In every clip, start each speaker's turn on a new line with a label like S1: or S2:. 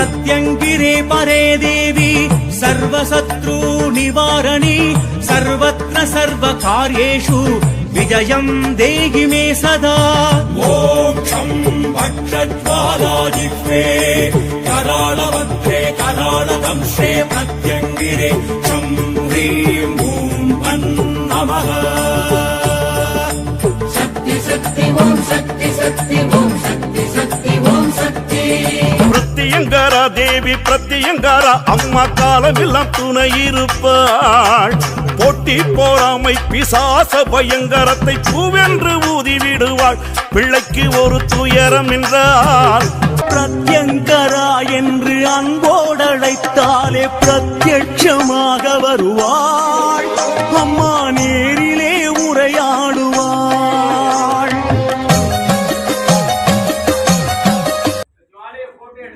S1: ప్రత్యంగిరే పరే దేవి సర్వశత్రు నివారణి సర్వత్ర సర్వకార్యేషు విజయం దేహి మే
S2: సదా మోక్షం వక్షజ్వాలాజిహ్వే కరాళవక్త్రే కరాళదంశే ప్రత్యంగిరే చం హ్రీం ఓం నమః
S3: பிரத்தியங்காரா தேவி பிரத்யங்காரா அம்மா காலமெல்லாம் துணை இருப்பாள். போட்டி போராமை பிசாச பயங்கரத்தை பூவென்று ஊதி விடுவாள். பிள்ளைக்கு ஒரு துயரம் என்றால்
S4: பிரத்யங்கரா என்று அன்போடழைத்தாலே பிரத்யட்சமாக வருவாள். அம்மா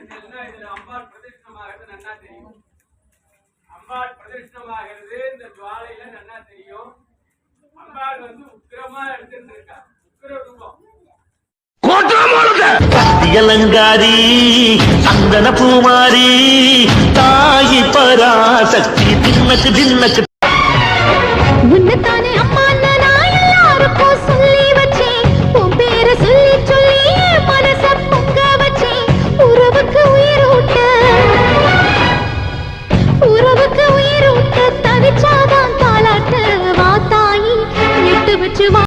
S5: எடுத்தீங்கன்னா இதுல அம்பாள் பிரதிஷ்டமாகிறது நன்னா தெரியும். அம்பாள் பிரதிஷ்டமாகிறது இந்த ஜுவாலையில நன்னா தெரியும். அம்பாள் வந்து உக்கிரமா எடுத்துட்டு இருக்கா உக்கிர ரூபம்.
S6: அலங்காரி சந்தன பூமாரி தாயி பராசக்தி தின்னக்கு தின்னக்கு
S7: విచార